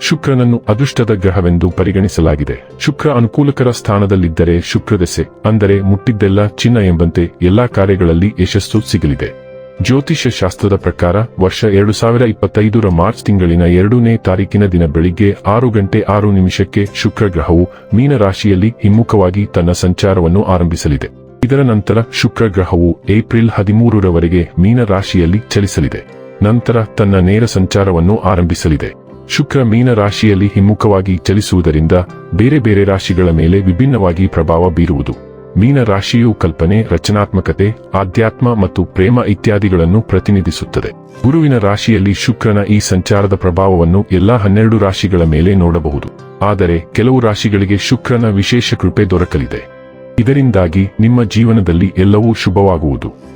ಶುಕ್ರನನ್ನು ಅದೃಷ್ಟದ ಗ್ರಹವೆಂದು ಪರಿಗಣಿಸಲಾಗಿದೆ. ಶುಕ್ರ ಅನುಕೂಲಕರ ಸ್ಥಾನದಲ್ಲಿದ್ದರೆ ಶುಕ್ರದೆಸೆ ಅಂದರೆ ಮುಟ್ಟಿದ್ದೆಲ್ಲ ಚಿನ್ನ ಎಂಬಂತೆ ಎಲ್ಲಾ ಕಾರ್ಯಗಳಲ್ಲಿ ಯಶಸ್ಸು ಸಿಗಲಿದೆ. ಜ್ಯೋತಿಷ್ಯ ಶಾಸ್ತ್ರದ ಪ್ರಕಾರ, ವರ್ಷ ಎರಡು ಸಾವಿರ ಇಪ್ಪತ್ತೈದರ ಮಾರ್ಚ್ ತಿಂಗಳಿನ ಎರಡನೇ ತಾರೀಕಿನ ದಿನ ಬೆಳಿಗ್ಗೆ ಆರು ಗಂಟೆ ಆರು ನಿಮಿಷಕ್ಕೆ ಶುಕ್ರ ಗ್ರಹವು ಮೀನ ರಾಶಿಯಲ್ಲಿ ಹಿಮ್ಮುಖವಾಗಿ ತನ್ನ ಸಂಚಾರವನ್ನು ಆರಂಭಿಸಲಿದೆ. ಇದರ ನಂತರ ಶುಕ್ರ ಗ್ರಹವು ಏಪ್ರಿಲ್ ಹದಿಮೂರರವರೆಗೆ ಮೀನರಾಶಿಯಲ್ಲಿ ಚಲಿಸಲಿದೆ. ನಂತರ ತನ್ನ ನೇರ ಸಂಚಾರವನ್ನು ಆರಂಭಿಸಲಿದೆ. ಶುಕ್ರ ಮೀನ ರಾಶಿಯಲ್ಲಿ ಹಿಮ್ಮುಖವಾಗಿ ಚಲಿಸುವುದರಿಂದ ಬೇರೆ ಬೇರೆ ರಾಶಿಗಳ ಮೇಲೆ ವಿಭಿನ್ನವಾಗಿ ಪ್ರಭಾವ ಬೀರುವುದು. ಮೀನ ರಾಶಿಯು ಕಲ್ಪನೆ, ರಚನಾತ್ಮಕತೆ, ಆಧ್ಯಾತ್ಮ ಮತ್ತು ಪ್ರೇಮ ಇತ್ಯಾದಿಗಳನ್ನು ಪ್ರತಿನಿಧಿಸುತ್ತದೆ. ಗುರುವಿನ ರಾಶಿಯಲ್ಲಿ ಶುಕ್ರನ ಈ ಸಂಚಾರದ ಪ್ರಭಾವವನ್ನು ಎಲ್ಲಾ ಹನ್ನೆರಡು ರಾಶಿಗಳ ಮೇಲೆ ನೋಡಬಹುದು. ಆದರೆ ಕೆಲವು ರಾಶಿಗಳಿಗೆ ಶುಕ್ರನ ವಿಶೇಷ ಕೃಪೆ ದೊರಕಲಿದೆ. ಇದರಿಂದಾಗಿ ನಿಮ್ಮ ಜೀವನದಲ್ಲಿ ಎಲ್ಲವೂ ಶುಭವಾಗುವುದು.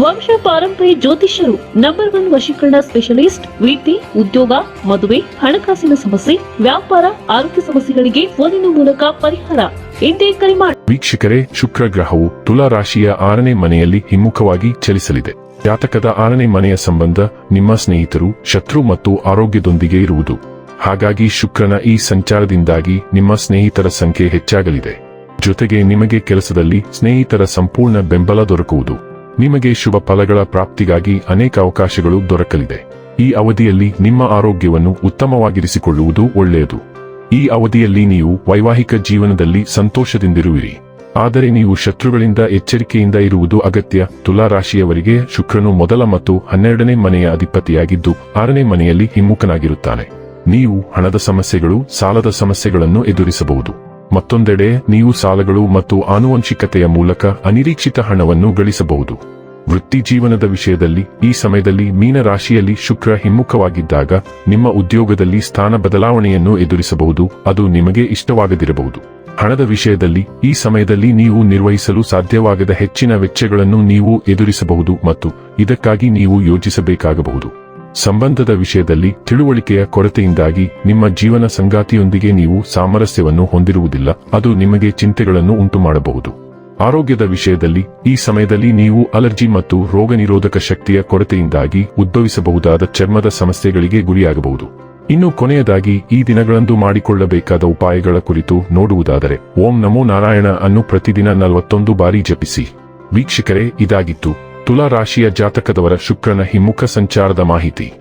ವಂಶ ಪಾರಂಪರ್ಯ ಜ್ಯೋತಿಷ್ಯರು ನಂಬರ್ ಒನ್ ವಶೀಕರಣ ಸ್ಪೆಷಲಿಸ್ಟ್ ವಿದ್ಯೆ ಉದ್ಯೋಗ, ಮದುವೆ, ಹಣಕಾಸಿನ ಸಮಸ್ಯೆ, ವ್ಯಾಪಾರ, ಆರೋಗ್ಯ ಸಮಸ್ಯೆಗಳಿಗೆ ಫೋನಿನ ಮೂಲಕ ಪರಿಹಾರ. ಎಂದೇ ಕರೆ ಮಾಡಿ ವೀಕ್ಷಕರೇ, ಶುಕ್ರ ಗ್ರಹವು ತುಲಾ ರಾಶಿಯ ಆರನೇ ಮನೆಯಲ್ಲಿ ಹಿಮ್ಮುಖವಾಗಿ ಚಲಿಸಲಿದೆ. ಜಾತಕದ ಆರನೇ ಮನೆಯ ಸಂಬಂಧ ನಿಮ್ಮ ಸ್ನೇಹಿತರು, ಶತ್ರು ಮತ್ತು ಆರೋಗ್ಯದೊಂದಿಗೆ ಇರುವುದು. ಹಾಗಾಗಿ ಶುಕ್ರನ ಈ ಸಂಚಾರದಿಂದಾಗಿ ನಿಮ್ಮ ಸ್ನೇಹಿತರ ಸಂಖ್ಯೆ ಹೆಚ್ಚಾಗಲಿದೆ. ಜೊತೆಗೆ ನಿಮಗೆ ಕೆಲಸದಲ್ಲಿ ಸ್ನೇಹಿತರ ಸಂಪೂರ್ಣ ಬೆಂಬಲ ದೊರಕುವುದು. ನಿಮಗೆ ಶುಭ ಫಲಗಳ ಪ್ರಾಪ್ತಿಗಾಗಿ ಅನೇಕ ಅವಕಾಶಗಳು ದೊರಕಲಿದೆ. ಈ ಅವಧಿಯಲ್ಲಿ ನಿಮ್ಮ ಆರೋಗ್ಯವನ್ನು ಉತ್ತಮವಾಗಿರಿಸಿಕೊಳ್ಳುವುದು ಒಳ್ಳೆಯದು. ಈ ಅವಧಿಯಲ್ಲಿ ನೀವು ವೈವಾಹಿಕ ಜೀವನದಲ್ಲಿ ಸಂತೋಷದಿಂದಿರುವಿರಿ. ಆದರೆ ನೀವು ಶತ್ರುಗಳಿಂದ ಎಚ್ಚರಿಕೆಯಿಂದ ಇರುವುದು ಅಗತ್ಯ. ತುಲಾ ರಾಶಿಯವರಿಗೆ ಶುಕ್ರನು ಮೊದಲ ಮತ್ತು ಹನ್ನೆರಡನೇ ಮನೆಯ ಅಧಿಪತಿಯಾಗಿದ್ದು, ಆರನೇ ಮನೆಯಲ್ಲಿ ಹಿಮ್ಮುಖನಾಗಿರುತ್ತಾನೆ. ನೀವು ಹಣದ ಸಮಸ್ಯೆಗಳು, ಸಾಲದ ಸಮಸ್ಯೆಗಳನ್ನು ಎದುರಿಸಬಹುದು. ಮತ್ತೊಂದೆಡೆ, ನೀವು ಸಾಲಗಳು ಮತ್ತು ಆನುವಂಶಿಕತೆಯ ಮೂಲಕ ಅನಿರೀಕ್ಷಿತ ಹಣವನ್ನು ಗಳಿಸಬಹುದು. ವೃತ್ತಿ ಜೀವನದ ವಿಷಯದಲ್ಲಿ, ಈ ಸಮಯದಲ್ಲಿ ಮೀನ ರಾಶಿಯಲ್ಲಿ ಶುಕ್ರ ಹಿಮ್ಮುಖವಾಗಿದ್ದಾಗ, ನಿಮ್ಮ ಉದ್ಯೋಗದಲ್ಲಿ ಸ್ಥಾನ ಬದಲಾವಣೆಯನ್ನು ಎದುರಿಸಬಹುದು, ಅದು ನಿಮಗೆ ಇಷ್ಟವಾಗದಿರಬಹುದು. ಹಣದ ವಿಷಯದಲ್ಲಿ, ಈ ಸಮಯದಲ್ಲಿ ನೀವು ನಿರ್ವಹಿಸಲು ಸಾಧ್ಯವಾಗದ ಹೆಚ್ಚಿನ ವೆಚ್ಚಗಳನ್ನು ನೀವು ಎದುರಿಸಬಹುದು ಮತ್ತು ಇದಕ್ಕಾಗಿ ನೀವು ಯೋಜಿಸಬೇಕಾಗಬಹುದು. ಸಂಬಂಧದ ವಿಷಯದಲ್ಲಿ ತಿಳುವಳಿಕೆಯ ಕೊರತೆಯಿಂದಾಗಿ ನಿಮ್ಮ ಜೀವನ ಸಂಗಾತಿಯೊಂದಿಗೆ ನೀವು ಸಾಮರಸ್ಯವನ್ನು ಹೊಂದಿರುವುದಿಲ್ಲ, ಅದು ನಿಮಗೆ ಚಿಂತೆಗಳನ್ನು ಉಂಟುಮಾಡಬಹುದು. ಆರೋಗ್ಯದ ವಿಷಯದಲ್ಲಿ ಈ ಸಮಯದಲ್ಲಿ ನೀವು ಅಲರ್ಜಿ ಮತ್ತು ರೋಗನಿರೋಧಕ ಶಕ್ತಿಯ ಕೊರತೆಯಿಂದಾಗಿ ಉದ್ಭವಿಸಬಹುದಾದ ಚರ್ಮದ ಸಮಸ್ಯೆಗಳಿಗೆ ಗುರಿಯಾಗಬಹುದು. ಇನ್ನು ಕೊನೆಯದಾಗಿ, ಈ ದಿನಗಳಂದು ಮಾಡಿಕೊಳ್ಳಬೇಕಾದ ಉಪಾಯಗಳ ಕುರಿತು ನೋಡುವುದಾದರೆ, ಓಂ ನಮೋ ನಾರಾಯಣ ಅನ್ನು ಪ್ರತಿದಿನ ನಲವತ್ತೊಂದು ಬಾರಿ ಜಪಿಸಿ. ವೀಕ್ಷಕರೇ, ಇದಾಗಿತ್ತು. ತುಲಾ ರಾಶಿಯ ಜಾತಕದವರ ಶುಕ್ರನ ಹಿಮ್ಮುಖ ಸಂಚಾರದ ಮಾಹಿತಿ.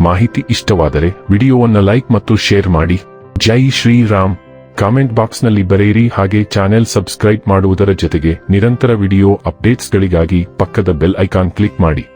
ಮಾಹಿತಿ ಇಷ್ಟವಾದರೆ ವಿಡಿಯೋವನ್ನ ಲೈಕ್ ಮತ್ತು ಶೇರ್ ಮಾಡಿ. ಜೈ ಶ್ರೀರಾಮ್. ಕಾಮೆಂಟ್ ಬಾಕ್ಸ್ನಲ್ಲಿ ಬರೆಯಿರಿ ಹಾಗೆ ಚಾನೆಲ್ ಸಬ್ಸ್ಕ್ರೈಬ್ ಮಾಡುವುದರ ಜೊತೆಗೆ ನಿರಂತರ ವಿಡಿಯೋ ಅಪ್ಡೇಟ್ಸ್ಗಳಿಗಾಗಿ ಪಕ್ಕದ ಬೆಲ್ ಐಕಾನ್ ಕ್ಲಿಕ್ ಮಾಡಿ.